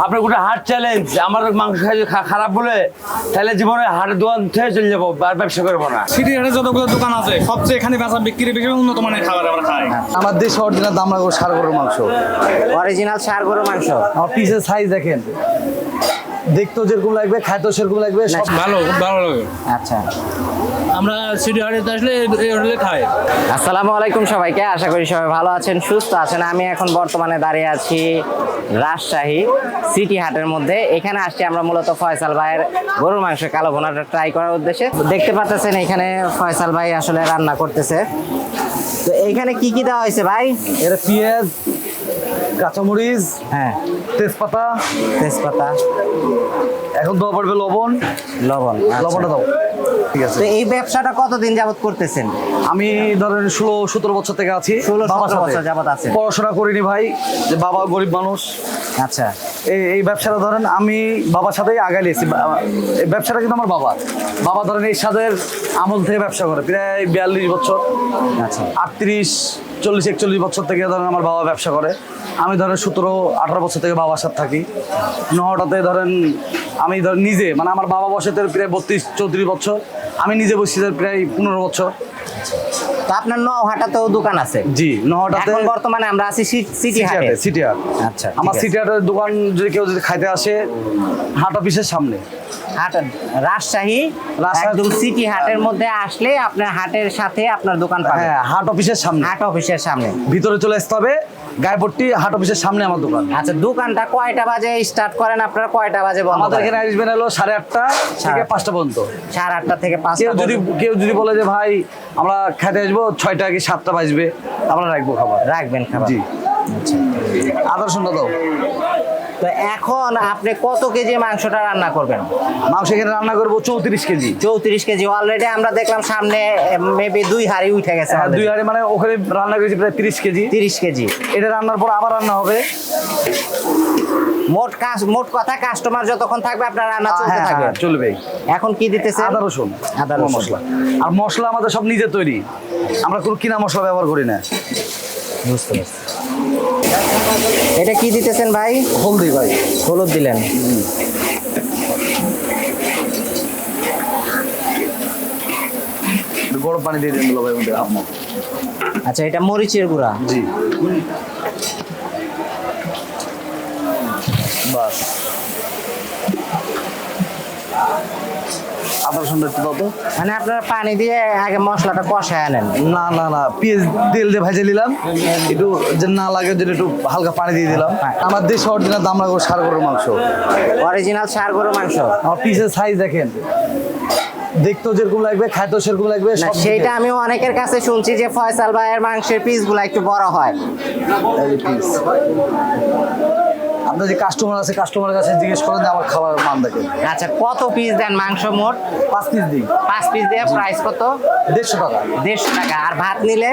আপনার গোটা হাট চ্যালেঞ্জ আমার মাংস খাই খা- খারাপ বলে তাহলে জীবনে হাটের দোকান থেকে চলে যাব আর ব্যবসা করব না। সিটি হাটে যতগুলো দোকান আছে সবচেয়ে এখানে বেচা বিক্রি বেশি উন্নত মানের খাবার আমরা খাই। আমার দেশে অরিজিনাল দামরা গরু সার গরুর মাংস। অরিজিনাল সার গরুর মাংস? আমার পিসের সাইজ দেখেন। দেখতেও যেরকম লাগবে খাইতেও সেরকম লাগবে সব ভালো ভালো লাগে। আচ্ছা। আমরা সিটি হাটে আসলে এই হোটেলে খাই। আসসালামু আলাইকুম সবাইকে আশা করি সবাই ভালো আছেন সুস্থ আছেন। আমি এখন বর্তমানে দাঁড়িয়ে আছি রাজশাহী সিটি হাটের মধ্যে। এখানে আসছি আমরা মূলত ফয়সাল ভাইয়ের গরুর মাংস কালো ভুনাটা ট্রাই করার উদ্দেশ্যে। দেখতে পাচ্ছেন এখানে ফয়সাল ভাই আসলে রান্না করতেছে। তো এখানে কি কি দেওয়া হয়েছে ভাই? এর পেঁয়াজ কাঁচামরিচ হ্যাঁ। তেজপাতা। তেজপাতা। এখন দেওয়া পড়বে লবণ। লবণ আচ্ছা। লবণটা দাও। ঠিক আছে। তো এই ব্যবসাটা কতদিন যাবত করতেছেন? আমি ধরেন ষোলো সতেরো বছর থেকে আছি। 16 বাবার 17 সাথে। বছর যাবত আছেন। পড়াশোনা করিনি ভাই যে বাবা গরিব মানুষ। আচ্ছা। এই এই ব্যবসাটা ধরেন আমি বাবার সাথেই আগাইলেছি এই ব্যবসাটা কিন্তু আমার বাবা। বাবা ধরেন এই সাদের আমল থেকে ব্যবসা করে প্রায় বিয়াল্লিশ বছর। আচ্ছা। আটত্রিশ চল্লিশ একচল্লিশ বছর থেকে ধরেন আমার বাবা ব্যবসা করে। আমি ধরেন সতেরো আঠারো বছর থেকে বাবার সাথে থাকি। নহটাতে ধরেন আমি ধরেন নিজে মানে আমার বাবা বসে তো প্রায় বত্রিশ চৌত্রিশ বছর। আমি নিজে বসছি স্যার প্রায় পনেরো বছর। তো আপনার নহাটাতেও দোকান আছে? জি নহাটাতে এখন বর্তমানে আমরা আছি সিটি হাটে। সিটি হাট। আচ্ছা, আমার সিটি হাটের দোকান যদি কেউ যদি খাইতে আসে হাট অফিসের সামনে। হাট রাজশাহী রাজশাহী- একদম সিটি হাটের মধ্যে আসলে আপনার হাটের সাথে আপনার দোকান পাবেন। হ্যাঁ হাট অফিসের সামনে। হাট অফিসের সামনে। ভিতরে চলে আসতে হবে গায়েপট্টি হাট অফিসের সামনে আমার দোকান। আচ্ছা দোকানটা কয়টা বাজে? স্টার্ট করেন আপনারা কয়টা বাজে বন্ধ আমাদের? এখানে আসবেন হলো সাড়ে আটটা থেকে পাঁচটা পর্যন্ত। সাড়ে আটটা থেকে পাঁচটা কেউ যদি কেউ যদি বলে যে ভাই আমরা খেতে আসব ছয়টা কি সাতটা বাজবে? আমরা রাখব খাবার। রাখবেন খাবার। জি। আদর শুনতে দাও। তো এখন আপনি কত কেজি মাংসটা রান্না করবেন? মাংস এখানে রান্না করব চৌত্রিশ কেজি। চৌত্রিশ কেজি। অলরেডি আমরা দেখলাম সামনে মেবি দুই হাড়ি উঠে গেছে হ্যাঁ, দুই হাড়ি মানে ওখানে রান্না করেছি প্রায় তিরিশ কেজি। তিরিশ কেজি। এটা রান্নার পর আবার রান্না হবে। মোট কাজ মোট কথা কাস্টমার যতক্ষণ থাকবে আপনার রান্না চলতে হ্যাঁ, থাকবে। হ্যাঁ, চলবে। এখন কি দিতেছে আদা রসুন। আদা রসুন। মশলা। আর মশলা আমাদের সব নিজে তৈরি। আমরা কোনো কিনা মশলা ব্যবহার করি না। বুঝতে পারছি। এটা কি দিতেছেন ভাই? হলদি ভাই। হলুদ দিলেন। গরম পানি দিয়ে দিন ভাই আপনার আচ্ছা এটা মরিচের গুঁড়া। জি। বাস। আদা রসুন একটু দাও তো মানে আপনারা পানি দিয়ে আগে মশলাটা কষায় আনেন। না না না পেঁয়াজ তেল দিয়ে ভেজে নিলাম। একটু যে না লাগে যদি একটু হালকা পানি দিয়ে দিলাম। আমার দেশে অরিজিনাল দামরা গরু সার গরুর মাংস। অরিজিনাল সার গরুর মাংস? আমার পিসের সাইজ দেখেন। দেখতেও যেরকম লাগবে খাইতেও সেরকম লাগবে সেইটা আমি অনেকের কাছে শুনছি যে ফয়সাল ভাইয়ের মাংসের পিসগুলো একটু বড় হয়। এই আপনার যে কাস্টমার আছে কাস্টমারের কাছে জিজ্ঞেস করেন যে আমার খাবার মান দেখেন। আচ্ছা কত পিস দেন মাংস মোট? পাঁচ পিস দিই পাঁচ পিস দিয়ে প্রাইস কত? দেড়শো টাকা। দেড়শো টাকা। আর ভাত নিলে?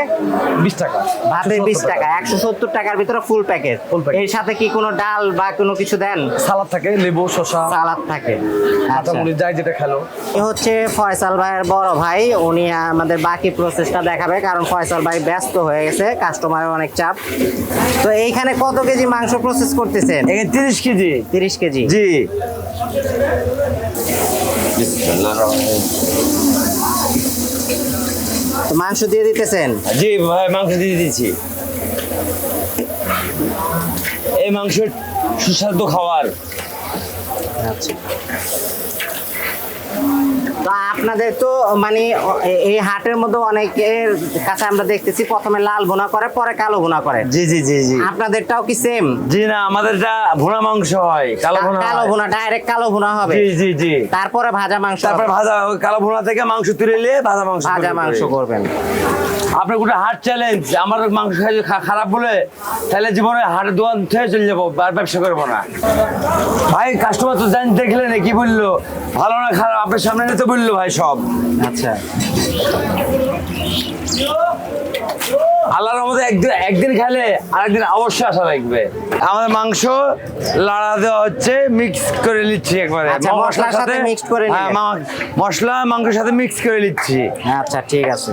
বিশ টাকা। ভাতের বিশ টাকা। একশো সত্তর টাকার ভিতরে ফুল প্যাকেজ। এর সাথে কি কোনো ডাল বা কোনো কিছু দেন? সালাদ থাকে লেবু শসা। সালাদ থাকে। আচ্ছা। কাঁচামরিচ যাই যেটা খেলো। এ হচ্ছে ফয়সাল ভাইয়ের বড় ভাই। উনি আমাদের বাকি প্রসেসটা দেখাবে কারণ ফয়সাল ভাই ব্যস্ত হয়ে গেছে। কাস্টমারের অনেক চাপ। তো এইখানে কত কেজি মাংস প্রসেস করতেছেন? এখানে তিরিশ কেজি? তিরিশ কেজি। জি। মাংস দিয়ে দিতেছেন? জি ভাই মাংস দিয়ে দিচ্ছি। এই মাংস সুস্বাদু খাবার। আচ্ছা। আপনাদের তো মানে এই হাটের মধ্যে অনেকের কাছে আমরা দেখতেছি প্রথমে লাল ভুনা করে পরে কালো ভুনা করে। জি জি জি জি। আপনাদেরটাও কি সেম জি না আমাদেরটা ভুনা মাংস হয় কালো ভুনা কালো। ভুনা ডাইরেক্ট কালো ভুনা হবে। জি জি জি। তারপরে ভাজা মাংস তারপরে ভাজা কালো ভুনা থেকে মাংস তুলে নিয়ে ভাজা মাংস ভাজা মাংস করবেন। আপনার গোটা হার্ট চ্যালেঞ্জ আমার মাংস খারাপ বলে তাহলে জীবনে হাটের দোকান থেকে চলে যাব, আর ব্যবসা করব না। ভাই কাস্টমার তো জান দেখলেন কি বলল? ভালো না খারাপ? আপনার সামনে তো বলল ভাই সব। আচ্ছা। আল্লাহর মধ্যে একদিন একদিন খেলে আরেকদিন অবশ্যই আসা লাগবে আমাদের মাংস লাড়া দেওয়া হচ্ছে মিক্স করে নিচ্ছি একবারে। আচ্ছা, মশলার সাথে মিক্স করে হ্যাঁ, মা- মশলা মাংসের সাথে মিক্স করে নিচ্ছি। আচ্ছা ঠিক আছে।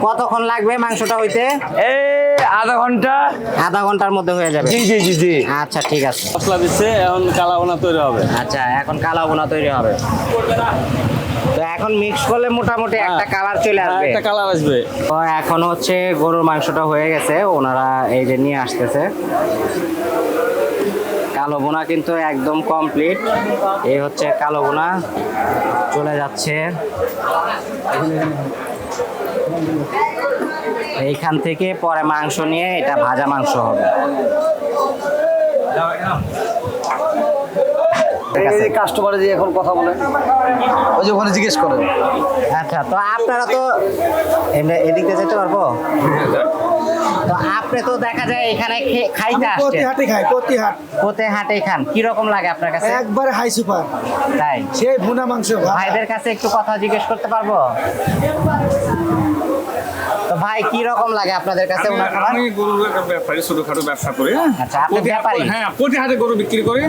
কতক্ষণ লাগবে মাংসটা হইতে? এই আধা ঘণ্টা। আধা ঘণ্টার মধ্যে হয়ে যাবে। জি জি জি জি। আচ্ছা ঠিক আছে। মশলা দিচ্ছে এখন কালা ভুনা তৈরি হবে। আচ্ছা এখন কালো বোনা তৈরি হবে। এখন মিক্স করলে মোটামুটি একটা কালার চলে হ্যাঁ, আসবে। একটা কালার আসবে। তো এখন হচ্ছে গরুর মাংসটা হয়ে গেছে ওনারা এই যে নিয়ে আসতেছে। কালো বোনা কিন্তু একদম কমপ্লিট এই হচ্ছে কালো বোনা চলে যাচ্ছে। এইখান থেকে পরে মাংস নিয়ে এটা ভাজা মাংস হবে। কাস্টমারে যে এখন কথা বলে ওই যে ওখানে জিজ্ঞেস করে। আচ্ছা তো আপনারা তো এমনি এদিক দিয়ে যেতে পারব? তো আপনি তো দেখা যায় এখানে খাইতে প্রতি আসছেন। হাটে খাই প্রতি হাট কোতে হাটে খান। কি রকম লাগে আপনার কাছে? একবারে হাই সুপার তাই? সেই ভুনা মাংস ভাইদের কাছে একটু কথা জিজ্ঞেস করতে পারব? ভাই কি রকম লাগে আপনাদের কাছে আমি- ওনার খাবার? আমি গরুর ব্যাপারী ছোটখাটো ব্যবসা করি হ্যাঁ? আচ্ছা, আপনি ব্যাপারী? হ্যাঁ প্রতি হাটে গরু বিক্রি করি।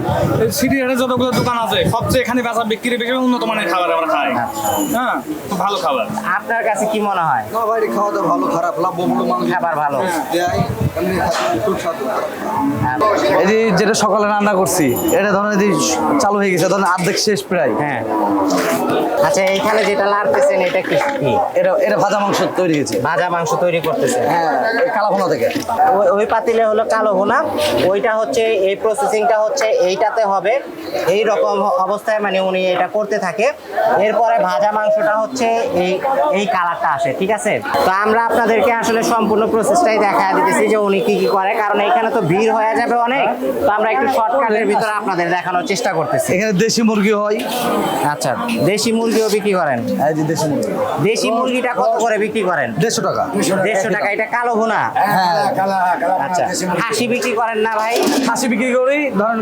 সিটি হাটে যতগুলো দোকান আছে সবচেয়ে এখানে বেচা বিক্রি বেশি উন্নত মানের খাবার আমরা খাই। হ্যাঁ খুব ভালো খাবার। আপনার কাছে কি মনে হয়? না বাইরে খাওয়া দাওয়া ভালো খারাপ লাভ খাবার ভালো। স্বাদ। হ্যাঁ। এই যে যেটা সকালে রান্না করছি এটা ধরেন চালু হয়ে গেছে ধরেন অর্ধেক শেষ প্রায়। হ্যাঁ। আচ্ছা এইখানে যেটা লাড়তেছেন এটা কি কি? এটা এটা ভাজা মাংস তৈরি হয়েছে। ভাজা মাংস তৈরি করতেছে। হ্যাঁ এই কালাভুনা থেকে। ওই- ওই পাতিলে হলো কালো ভুনা। ওইটা হচ্ছে এই প্রসেসিংটা হচ্ছে এইটাতে হবে। এই রকম অবস্থায় মানে উনি এটা করতে থাকে। এরপরে ভাজা মাংসটা হচ্ছে এই এই কালারটা আসে ঠিক আছে? তো আমরা আপনাদেরকে আসলে সম্পূর্ণ প্রসেসটাই দেখা দিতেছি যে উনি কি কি করে কারণ এখানে তো ভিড় হয়ে যাবে অনেক। তো আমরা একটু শর্টকাটের ভিতরে আপনাদের দেখানোর চেষ্টা করতেছি। এখানে দেশি মুরগি হয়। আচ্ছা দেশি মুরগিও বিক্রি করেন? দেশি মুরগি। দেশি মুরগিটা কত করে বিক্রি করেন? দেড়শো টাকা। দেড়শো টাকা এটা কালো ভুনা? হ্যাঁ আচ্ছা খাসি বিক্রি করেন না ভাই? খাসি বিক্রি করি ধরেন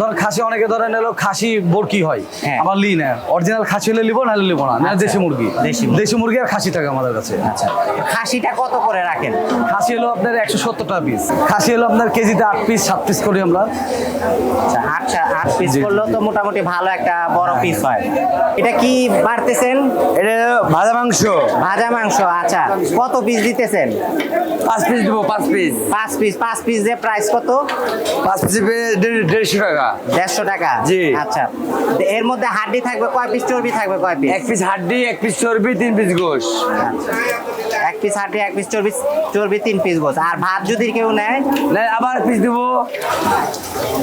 ধরেন খাসি অনেকে ধরেন এলো খাসি বরকি হয়। হ্যাঁ। আবার লি না অরিজিনাল খাসি হলে লিবো নাহলে লিবো না না। দেশি মুরগি। দেশি মুরগি। আর খাসি টাকা আমাদের কাছে। আচ্ছা খাসিটা কত করে রাখেন? খাসি হলো আপনার একশো সত্তর টাকা পিস খাসি হলো আপনার কেজিতে আট পিস সাত পিস করি আমরা। আচ্ছা আচ্ছা আট পিস। করলেও তো মোটামুটি ভালো একটা বড় পিস হয়। এটা কি বাড়তেছেন? এটা ভাজা মাংস। ভাজা মাংস আচ্ছা। কত পিস দিতেছেন? পাঁচ পিস দেবো পাঁচ পিস পাঁচ পিস পাঁচ পিস যে প্রাইস কত? পাঁচ পিস দেড়শো টাকা। দেড়শো টাকা? জি। আচ্ছা। এর মধ্যে হাড্ডি থাকবে কয় পিস চর্বি থাকবে কয় পিস এক পিস হাড্ডি এক পিস চর্বি তিন পিস গোশ। এক পিস হাড্ডি এক পিস চর্বি চর্বি তিন পিস গোছ আর ভাত যদি কেউ নেয়? আবার পিস দেবো।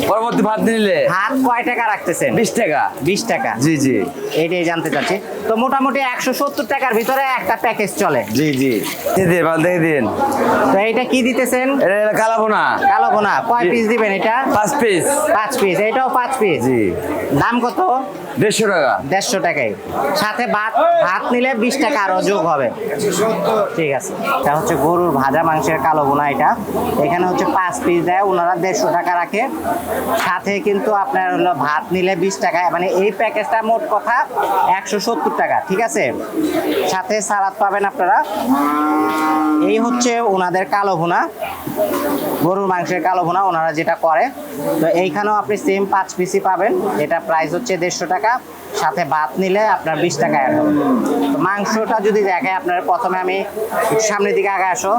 পরবর্তী ভাত নিলে। ভাত কয় টাকা রাখতেছেন? বিশ টাকা। বিশ টাকা। জি জি। এইটাই জানতে চাচ্ছি। তো মোটামুটি একশো সত্তর টাকার ভিতরে একটা প্যাকেজ চলে। জি জি। দিয়ে দিন দেখে দিন। তো এইটা কি দিতেছেন? এটা কালাবো বোনা কালো বোনা কয় পিস দিবেন এটা? পাঁচ পিস পাঁচ পিস এটাও পাঁচ পিস জি। দাম কত? দেড়শো টাকা? দেড়শো টাকায় সাথে ভাত ভাত নিলে বিশ টাকা আরও যোগ হবে। ঠিক আছে। এটা হচ্ছে গরুর ভাজা মাংসের কালো বোনা এটা। এখানে হচ্ছে পাঁচ পিস দেয়, ওনারা দেড়শো টাকা রাখে। সাথে কিন্তু আপনার হলো ভাত নিলে বিশ টাকা। মানে এই প্যাকেজটা মোট কথা একশো সত্তর টাকা, ঠিক আছে? সাথে সালাদ পাবেন আপনারা। এই হচ্ছে ওনাদের কালো ভুনা। গরুর মাংসের কালো ভুনা ওনারা যেটা করে। তো এইখানেও আপনি সেম পাঁচ পিসই পাবেন। এটা প্রাইস হচ্ছে দেড়শো টাকা। সাথে ভাত নিলে আপনার বিশ টাকা অ্যাড হবে। মাংসটা যদি দেখে আপনার প্রথমে আমি সামনের দিকে আগে আসো।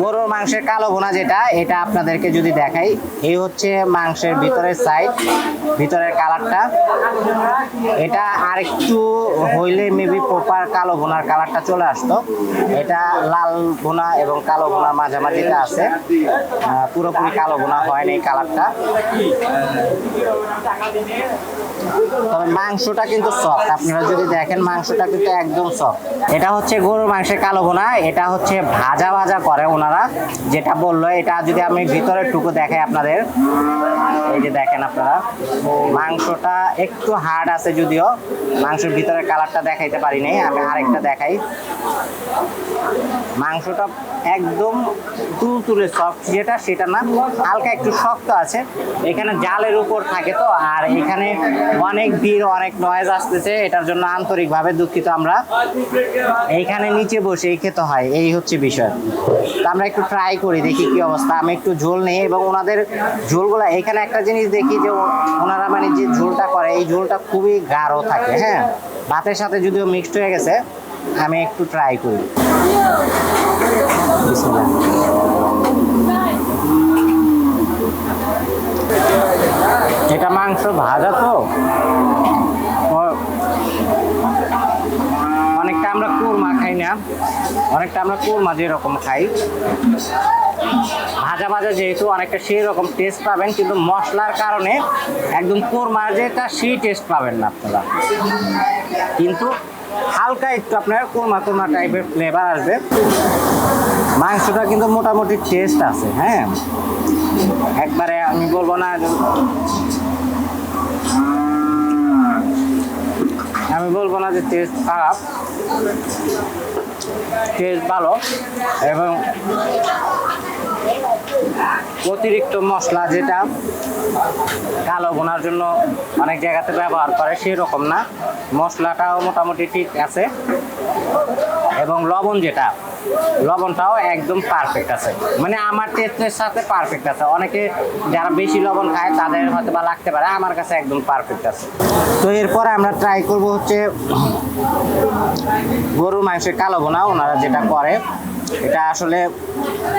গরুর মাংসের কালো ভুনা যেটা, এটা আপনাদেরকে যদি দেখাই, এই হচ্ছে মাংসের ভিতরের সাইড ভিতরের কালারটা এটা আরেকটু হইলে মেবি প্রপার কালো ভুনার কালারটা চলে আসতো। এটা লাল ভুনা এবং কালো ভুনার মাঝামাঝিতে আছে। পুরোপুরি কালো ভুনা হয়নি এই কালারটা তবে মাংসটা কিন্তু সফট আপনারা যদি দেখেন, মাংসটা কিন্তু একদম সফট এটা হচ্ছে গরুর মাংসের কালো ভুনা, এটা হচ্ছে ভাজা ভাজা করে ওনারা। যেটা বলল, এটা যদি আমি ভিতরের টুকু দেখাই আপনাদের। এই যে দেখেন আপনারা, মাংসটা একটু হার্ড আছে যদিও, মাংসের ভিতরের কালারটা দেখাইতে পারি নাই, আমি আরেকটা দেখাই। মাংসটা একদম তুলতুলে সফট যেটা সেটা না, হালকা একটু শক্ত আছে। এখানে জালের উপর থাকে তো, আর এখানে অনেক ভিড়, অনেক নয়েজ আসতেছে, এটার জন্য আন্তরিকভাবে দুঃখিত আমরা। এইখানে নিচে বসেই খেতে হয়, এই হচ্ছে বিষয়। তো আমরা একটু ট্রাই করি, দেখি কি অবস্থা। আমি একটু ঝোল নেই এবং ওনাদের ঝোলগুলো, এখানে একটা জিনিস দেখি যে ওনারা মানে যে ঝোলটা করে, এই ঝোলটা খুবই গাঢ় থাকে হ্যাঁ? ভাতের সাথে যদিও মিক্সড হয়ে গেছে, আমি একটু ট্রাই করি। এটা মাংস ভাজা তো ও- অনেকটা আমরা কোরমা খাই না? অনেকটা আমরা কোরমা যেরকম খাই। ভাজা ভাজা যেহেতু অনেকটা সেই রকম টেস্ট পাবেন, কিন্তু মশলার কারণে একদম কোরমা যেটা সেই টেস্ট পাবেন না আপনারা। কিন্তু হালকা একটু আপনার কোরমা কোরমা টাইপের ফ্লেভার আসবে। মাংসটা কিন্তু মোটামুটি টেস্ট আছে হ্যাঁ? একবারে আমি বলব না আমি বলব না যে টেস্ট খারাপ। টেস্ট ভালো এবং অতিরিক্ত মশলা যেটা কালো বোনার জন্য অনেক জায়গাতে ব্যবহার করে সেরকম না। মশলাটাও মোটামুটি ঠিক আছে। এবং লবণ যেটা, লবণটাও একদম পারফেক্ট আছে। মানে আমার টেস্টের সাথে পারফেক্ট আছে। অনেকে যারা বেশি লবণ খায়, তাদের হয়তো বা লাগতে পারে, আমার কাছে একদম পারফেক্ট আছে। তো এরপরে আমরা ট্রাই করব হচ্ছে গরুর মাংসের কালো বোনা ওনারা যেটা করে, এটা আসলে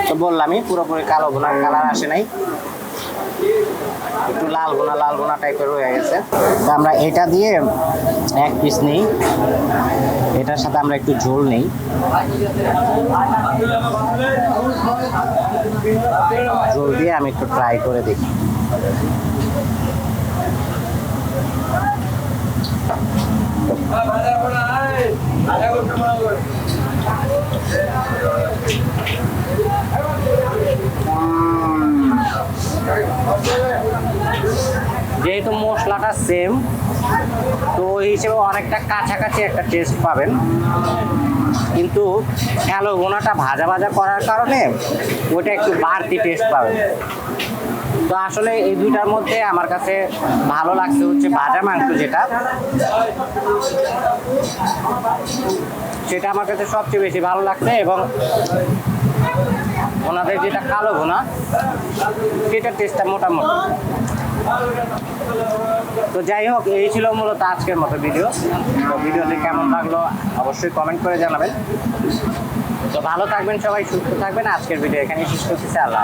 তো বললামই, পুরোপুরি কালো বোনার কালার আসে নাই। একটু লাল বোনা লাল বোনা টাইপের হয়ে গেছে। তো আমরা এটা দিয়ে এক পিস নিই। এটার সাথে আমরা একটু ঝোল নেই। ঝোল দিয়ে আমি একটু ট্রাই করে দেখি। যেহেতু মশলাটা সেম তো ওই হিসেবে অনেকটা কাছাকাছি একটা টেস্ট পাবেন। কিন্তু কালো গোনাটা ভাজা ভাজা করার কারণে ওটা একটু বাড়তি টেস্ট পাবেন। তো আসলে এই দুইটার মধ্যে আমার কাছে ভালো লাগছে হচ্ছে ভাজা মাংস যেটা। সেটা আমার কাছে সবচেয়ে বেশি ভালো লাগছে এবং ওনাদের যেটা কালো ভুনা, সেটার টেস্টটা মোটামুটি। তো যাই হোক, এই ছিল মূলত আজকের মতো ভিডিও তো ভিডিওটি কেমন লাগল অবশ্যই কমেন্ট করে জানাবেন। তো ভালো থাকবেন সবাই, সুস্থ থাকবেন। আজকের ভিডিও এখানে শেষ আল্লাহ।